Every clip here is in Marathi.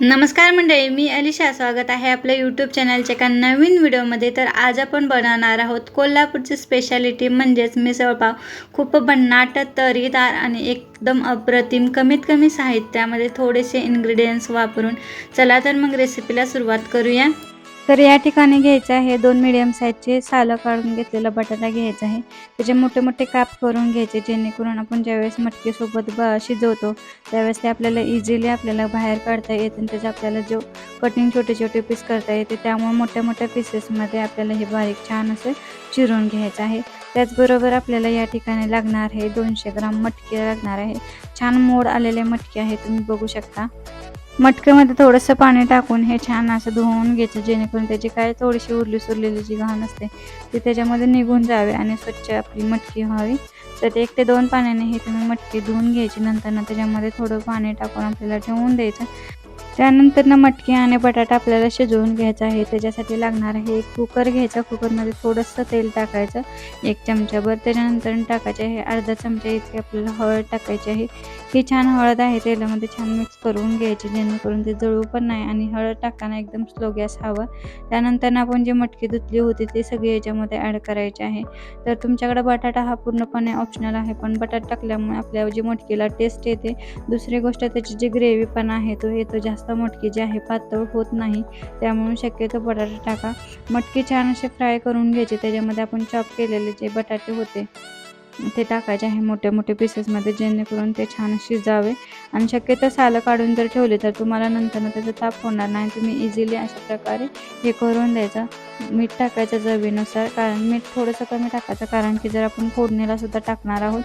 नमस्कार मंडळी मी अलिशा. स्वागत आहे आपल्या यूट्यूब चॅनलच्या एका नवीन व्हिडिओमध्ये तर आज आपण बनवणार आहोत कोल्हापूरची स्पेशालिटी म्हणजेच मिसळपाव खूप भन्नाट तरीदार आणि एकदम अप्रतिम कमीत कमी साहित्यामध्ये थोडेसे इन्ग्रेडियंट्स वापरून. चला तर मग रेसिपीला सुरुवात करूया. तर या ठिकाणी घ्यायचं आहे दोन मिडियम साईजचे सालं काढून घेतलेला बटाटा घ्यायचा आहे. त्याचे मोठे मोठे काप करून घ्यायचे जेणेकरून आपण ज्यावेळेस मटकीसोबत ब शिजवतो त्यावेळेस ते आपल्याला इझिली आपल्याला बाहेर काढता येते आणि त्याचा आपल्याला जो कटिंग छोटे छोटे पीस करता येते त्यामुळे मोठ्या मोठ्या पीसेसमध्ये आपल्याला हे बारीक छान असं चिरून घ्यायचं आहे. त्याचबरोबर आपल्याला या ठिकाणी लागणार आहे दोनशे ग्राम मटकी लागणार आहे. छान मोड आलेले मटकी आहे तुम्ही बघू शकता. मटक्यामध्ये थोडंसं पाणी टाकून हे छान असं धुवून घ्यायचं जेणेकरून त्याची काय थोडीशी उरली सुरलेली जी घाण असते ती त्याच्यामध्ये निघून जावे आणि स्वच्छ आपली मटकी व्हावी. तर एक ते दोन पाण्याने हे तुम्ही मटकी धुवून घ्यायची. नंतर ना त्याच्यामध्ये थोडं पाणी टाकून आपल्याला ठेवून द्यायचं. त्यानंतर ना मटकी आणि बटाटा आपल्याला शिजवून घ्यायचा आहे. त्याच्यासाठी लागणार आहे एक कुकर घ्यायचा. कुकरमध्ये थोडंसं तेल टाकायचं एक चमचाभर. त्याच्यानंतर टाकायचे आहे अर्धा चमचा इतकी आपल्याला हळद टाकायची आहे. ही छान हळद आहे तेलामध्ये छान मिक्स करून घ्यायची जेणेकरून ते जळू पण नाही आणि हळद टाकताना एकदम स्लो गॅस हवा. त्यानंतर ना आपण जी मटकी धुतली होती ती सगळी याच्यामध्ये ॲड करायची आहे. तर तुमच्याकडे बटाटा हा पूर्णपणे ऑप्शनल आहे पण बटाटा टाकल्यामुळे आपल्या जी मटकीला टेस्ट येते दुसरी गोष्ट त्याची जी ग्रेव्ही पण आहे तो येतो जास्त. मटकी जी आहे पातळ होत नाही त्यामुळे शक्यतो बटाटा टाका. मटकी छान असे फ्राय करून घ्यायचे त्याच्यामध्ये आपण चॉप केलेले जे बटाटे होते ते टाकायचे आहे मोठे मोठे पीसेसमध्ये जेणेकरून ते छान शिजावे. आणि शक्यतो सालं काढून जर ठेवले तर तुम्हाला नंतर त्याचा ताप होणार नाही. तुम्ही इझिली अशा प्रकारे हे करून द्यायचं. मीठ टाकायचं चवीनुसार कारण मीठ थोडंसं कमी टाकायचं कारण की जर आपण फोडणीला सुद्धा टाकणार आहोत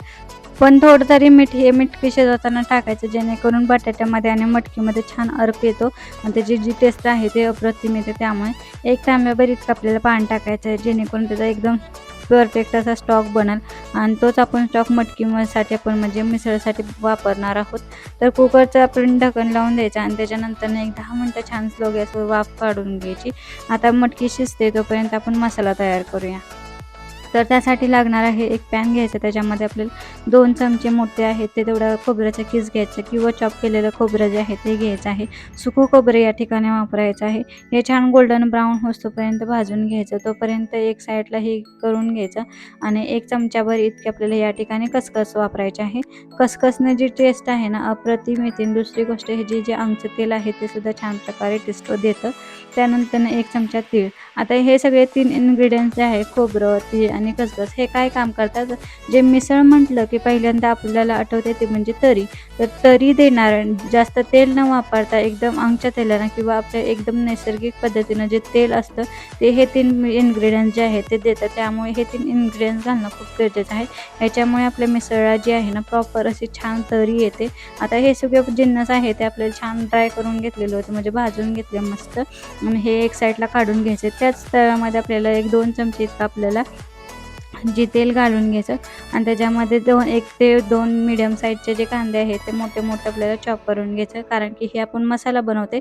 पण थोडं तरी मीठ हे मीठ शिजवताना टाकायचं जेणेकरून बटाट्यामध्ये आणि मटकीमध्ये छान अर्क येतो. आणि त्याची जी टेस्ट आहे ते अप्रतिम येते त्यामुळे. एक तांब्याभर इतकं आपल्याला पाणी टाकायचं आहे जेणेकरून त्याचा एकदम परफेक्ट असा स्टॉक बनल. आणि तोच आपण स्टॉक मटकीसाठी आपण म्हणजे मिसळसाठी वापरणार आहोत. तर कुकरचं आपण ढक्कन लावून द्यायचं आणि त्याच्यानंतर एक दहा मिनटं छान स्लो गॅसवर वाफ काढून घ्यायची. आता मटकी शिजते तोपर्यंत आपण मसाला तयार करूया. तर त्यासाठी लागणार आहे एक पॅन घ्यायचं. त्याच्यामध्ये आपल्याला दोन चमचे मोठे आहेत ते तेवढं खोबऱ्याचा किस घ्यायचं किंवा चॉप केलेलं खोबरं जे आहे ते घ्यायचं आहे. सुकू खोबरं या ठिकाणी वापरायचं आहे. हे छान गोल्डन ब्राऊन होतोपर्यंत भाजून घ्यायचं. तोपर्यंत एक साईडला हे करून घ्यायचं आणि एक चमच्याभर इतके आपल्याला या ठिकाणी कसकस वापरायचे आहे. कसकसने जी टेस्ट आहे ना अप्रतिम येते. दुसरी गोष्ट हे जे जे आमचं तेल आहे ते सुद्धा छान प्रकारे टेस्ट देतं. त्यानंतर एक चमचा तीळ. आता हे सगळे तीन इन्ग्रेडियंट्स जे आहे खोबरं तीळ आणि खसखस हे काय काम करतात? जे मिसळ म्हटलं की पहिल्यांदा आपल्याला आठवते ते म्हणजे तरी. तर तरी देणार जास्त तेल न वापरता एकदम आमच्या तेलानं किंवा आपल्या एकदम नैसर्गिक पद्धतीनं जे तेल असतं ते हे तीन इन्ग्रेडियंट्स जे आहेत ते देतात. त्यामुळे हे तीन इन्ग्रेडियंट्स घालणं खूप गरजेचं आहे. ह्याच्यामुळे आपल्या मिसळा जी आहे ना प्रॉपर अशी छान तरी येते. आता हे सगळे जिन्नस आहे ते आपल्याला छान ड्राय करून घेतलेलं होतं म्हणजे भाजून घेतले मस्त. आणि हे एक साईडला काढून घ्यायचे. त्याच तळामध्ये आपल्याला एक दोन चमचे इतका आपल्याला जे तेल घालून घ्यायचं. आणि त्याच्यामध्ये दोन एक ते दोन मिडियम साईजचे जे कांदे आहेत ते मोठे मोठे आपल्याला चॉप करून घ्यायचं. कारण की हे आपण मसाला बनवते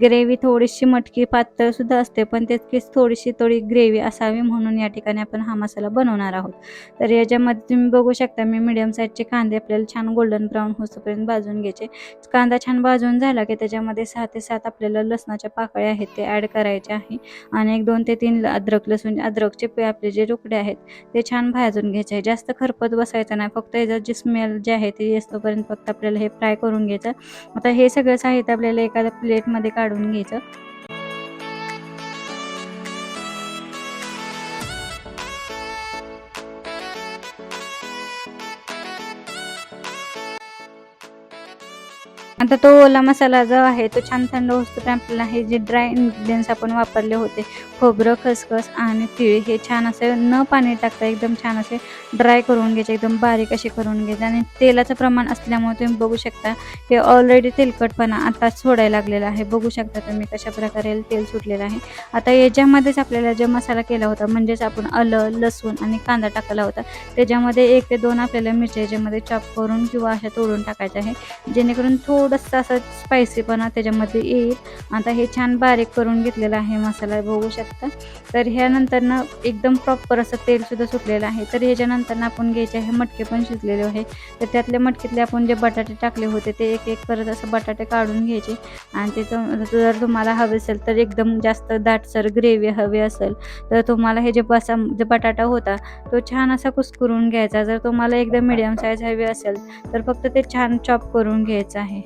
ग्रेव्ही थोडीशी मटकी पातळसुद्धा असते पण तितकीच थोडीशी थोडी ग्रेव्ही असावी म्हणून या ठिकाणी आपण हा मसाला बनवणार आहोत. तर याच्यामध्ये तुम्ही बघू शकता मी मिडियम साईजचे कांदे आपल्याला छान गोल्डन ब्राऊन होतोपर्यंत भाजून घ्यायचे. कांदा छान भाजून झाला की त्याच्यामध्ये सहा ते सात आपल्याला लसणाच्या पाकळ्या आहेत ते ॲड करायचे आहे. आणि एक दोन ते तीन अद्रक लसूण अद्रकचे पे आपले जे तुकडे आहेत ते म्हणजे छान भाजून घ्यायचे आहे. जास्त खरपत बसायचं नाही. फक्त याचं जे स्मेल जे आहे ते येतोपर्यंत फक्त आपल्याला हे फ्राय करून घ्यायचं. आता हे सगळं साहित्य आपल्याला एखाद्या प्लेटमध्ये काढून घ्यायचं. आता तो ओला मसाला जो आहे तो छान थंड होतो आपल्याला हे जे ड्राय इन्ग्रेडियंट्स आपण वापरले होते खोबरं खसखस आणि तिळ हे छान असे न पाणी टाकता एकदम छान असे ड्राय करून घ्यायचे एकदम बारीक असे करून घ्यायचे. आणि तेलाचं प्रमाण असल्यामुळे तुम्ही बघू शकता हे ऑलरेडी तेलकटपणा आता सोडायला लागलेला आहे. बघू शकता तुम्ही कशा प्रकारे तेल सुटलेलं आहे. आता याच्यामध्येच आपल्याला जे मसाला केला होता म्हणजेच आपण आलं लसूण आणि कांदा टाकला होता त्याच्यामध्ये एक ते दोन आपल्याला मिरच्या याच्यामध्ये चॉप करून किंवा अशा तोडून टाकायच्या आहे. जेणेकरून थोडंसं असं स्पायसीपणा त्याच्यामध्ये येईल. आता हे छान बारीक करून घेतलेलं आहे मसाला. बघू शकता तर ह्यानंतरनं एकदम प्रॉपर असं तेलसुद्धा सुटलेलं आहे. तर ह्याच्यानंतरनं आपण घ्यायचे आहे मटके पण शिजलेले आहे. तर त्यातले मटकीतले आपण जे बटाटे टाकले होते ते एक एक करत असं बटाटे काढून घ्यायचे. आणि त्याचं जर तुम्हाला हवे असेल तर एकदम जास्त दाटसर ग्रेव्ही हवी असेल तर तुम्हाला हे जे बसा जे बटाटा होता तो छान असा कुस्करून घ्यायचा. जर तुम्हाला एकदम मिडियम साईज हवी असेल तर फक्त ते छान चॉप करून घ्यायचं आहे.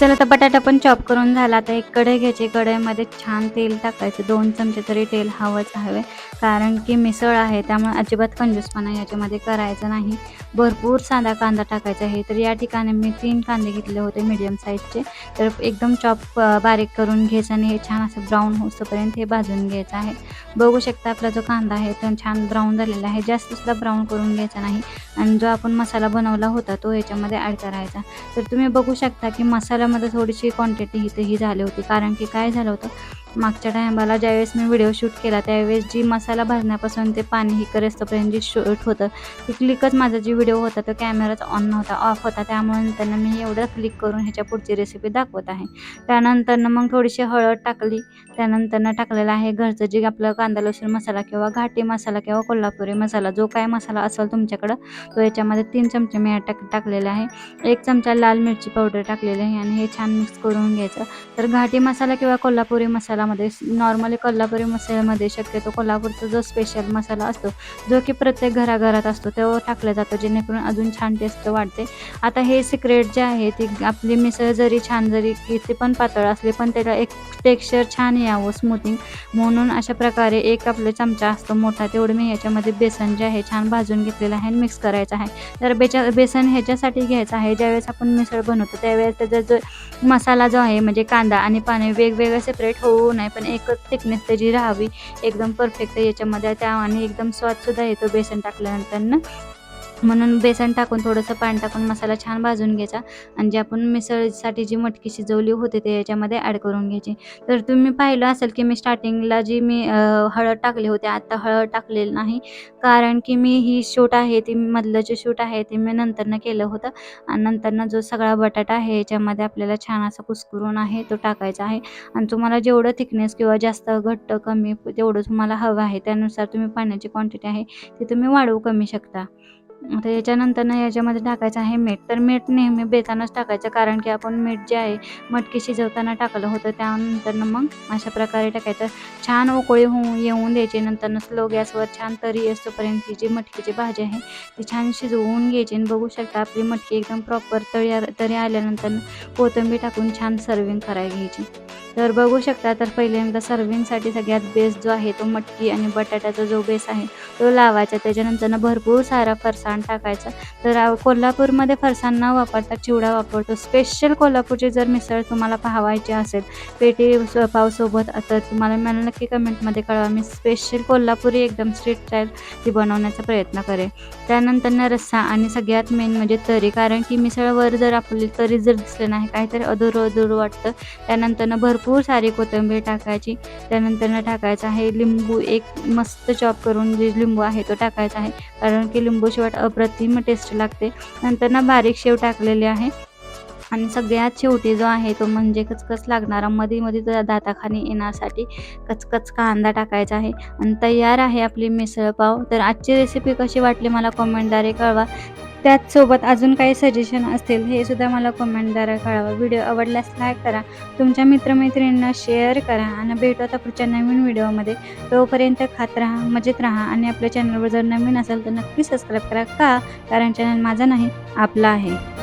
चला तर बटाटा पण चॉप करून झाला. आता एक कढई घ्यायची. कढईमध्ये छान तेल टाकायचं. दोन चमचे तरी तेल हवंच हवे. कारण की मिसळ आहे. त्यामुळे अजिबात कंजूसपणा याच्यामध्ये करायचं नाही. भरपूर साधा कांदा टाकायचा आहे. तर या ठिकाणी मी तीन कांदे घेतले होते मीडियम साईजचे तर एकदम चॉप बारीक करून घ्यायचं आणि हे छान असं ब्राऊन होईपर्यंत हे भाजून घ्यायचं आहे. बघू शकता आपला जो कांदा आहे तो छान ब्राऊन झालेला आहे. जास्त सुद्धा ब्राऊन करून घ्यायचा नाही. आणि जो आपण मसाला बनवला होता तो याच्यामध्ये ॲड करायचा तर तुम्ही बघू शकता की मसाला मसाल्यामध्ये थोडीशी क्वांटिटी इथे ही झाली होती. कारण की काय झालं होतं? मागच्या टायमाला ज्यावेळेस मी व्हिडिओ शूट केला त्यावेळेस जी मसाला भरण्यापासून ते पाणी ही करेस्तोपर्यंत जी शूट होतं ती क्लिकच माझा जी व्हिडिओ होता तो कॅमेराच ऑन नव्हता ऑफ होता. त्यामुळे त्यांना मी एवढं क्लिक करून ह्याच्या पुढची रेसिपी दाखवत आहे. त्यानंतरनं मग थोडीशी हळद टाकली. त्यानंतरनं टाकलेलं आहे घरचं जे आपलं कांदा लसूण मसाला किंवा घाटी मसाला किंवा कोल्हापुरी मसाला जो काय मसाला असेल तुमच्याकडं तो याच्यामध्ये तीन चमचे मी टाक टाकलेले आहे. एक चमचा लाल मिरची पावडर टाकलेली आहे आणि हे छान मिक्स करून घ्यायचं. तर घाटी मसाला किंवा कोल्हापुरी मसाला मसाल्यामध्ये नॉर्मली कोल्हापुरी मसाल्यामध्ये शक्यतो कोल्हापूरचा जो स्पेशल मसाला असतो जो की प्रत्येक घराघरात असतो तो टाकला जातो जेणेकरून अजून छान टेस्ट वाढते. आता हे सिक्रेट जे आहे ती आपली मिसळ जरी छान जरी किती पण पातळ असली पण त्याला एक टेक्स्चर छान यावं स्मूथिंग म्हणून अशा प्रकारे एक आपला चमचा असतो मोठा तेवढं मी ह्याच्यामध्ये बेसन जे आहे छान भाजून घेतलेलं आहे आणि मिक्स करायचं आहे. तर बेचा बेसन ह्याच्यासाठी घ्यायचं आहे ज्यावेळेस आपण मिसळ बनवतो त्यावेळेस त्याचा जो मसाला जो आहे म्हणजे कांदा आणि पाणी वेगवेगळं सेपरेट होऊ नये पण एकच थिकनेस त्याची राहावी. एकदम परफेक्ट याच्यामध्ये. त्या आणि एकदम स्वादसुद्धा येतो बेसन टाकल्यानंतर म्हणून बेसन टाकून थोडंसं पाणी टाकून मसाला छान भाजून घ्यायचा. आणि जे आपण मिसळीसाठी जी मटकी शिजवली होती ते याच्यामध्ये ॲड करून घ्यायची. तर तुम्ही पाहिलं असेल की मी स्टार्टिंगला जी मी हळद टाकली होती आत्ता हळद टाकलेली नाही. कारण की मी ही शूट आहे ती मधलं जे शूट आहे ते मी नंतरनं केलं होतं. आणि नंतरनं जो सगळा बटाटा आहे याच्यामध्ये आपल्याला छान असा कुस्करून आहे तो टाकायचा आहे. आणि तुम्हाला जेवढं थिकनेस किंवा जास्त घट्ट कमी तेवढं तुम्हाला हवं आहे त्यानुसार तुम्ही पाण्याची क्वांटिटी आहे ती तुम्ही वाढवू कमी शकता. आता याच्यानंतरनं याच्यामध्ये टाकायचं आहे मीठ. तर मीठ नेहमी बेतानच टाकायचं कारण की आपण मीठ जे आहे मटकी शिजवताना टाकलं होतं त्यानंतरनं मग अशा प्रकारे टाकायचं. छान उकळी होऊन येऊन द्यायची नंतरनं स्लो गॅसवर छान तरी असतोपर्यंत जी मटकीची भाजी आहे ती छान शिजवून घ्यायची. आणि बघू शकता आपली मटकी एकदम प्रॉपर तळी तरी आल्यानंतर कोथिंबीर टाकून छान सर्विंग करायला घ्यायची. तर बघू शकता तर पहिल्यांदा सर्विंगसाठी सगळ्यात बेस जो आहे तो मटकी आणि बटाट्याचा जो बेस आहे तो लावायचा. त्याच्यानंतर भरपूर सारा फरसाण टाकायचा. तर कोल्हापूरमध्ये फरसाण न वापरता चिवडा वापरतो. स्पेशल कोल्हापूरची जर मिसळ तुम्हाला पाहावायची असेल पेटी पावसोबत तर तुम्हाला मला नक्की कमेंटमध्ये कळवा. मी स्पेशल कोल्हापुरी एकदम स्ट्रीट स्टाईल ती बनवण्याचा प्रयत्न करेन. त्यानंतर रस्सा आणि सगळ्यात मेन म्हणजे तरी. कारण की मिसळवर जर आपली तरी जर दिसलं नाही काहीतरी अधूर अधूर वाटतं. त्यानंतर भरपूर सारी कोथिंबीर टाकायची. त्यानंतर टाकायचं आहे लिंबू. एक मस्त चॉप करून जे लिंबू आहे तो टाकायचा आहे. कारण की लिंबू शेवट अप्रतिम टेस्ट लागते. नंतर ना बारीक शेव टाकलेली आहे. आणि सगळ्यात शेवटी जो आहे तो म्हणजे कचकच लागणारा मध्ये मध्ये दाताखाली येण्यासाठी कचकच कांदा टाकायचा आहे. आणि तयार आहे आपली मिसळपाव तर आजची रेसिपी कशी वाटली मला कॉमेंटद्वारे कळवा. त्याचसोबत अजून काही सजेशन असतील हे सुद्धा मला कमेंटद्वारे कळवा. व्हिडिओ आवडल्यास लाईक करा. तुमच्या मित्रमैत्रिणींना शेअर करा आणि भेटू आता पुढच्या नवीन व्हिडिओमध्ये तोपर्यंत खात राहा मजेत राहा आणि आपल्या चॅनलवर जर नवीन असेल तर नक्की सबस्क्राईब करा का? कारण चॅनल माझा नाही आपला आहे.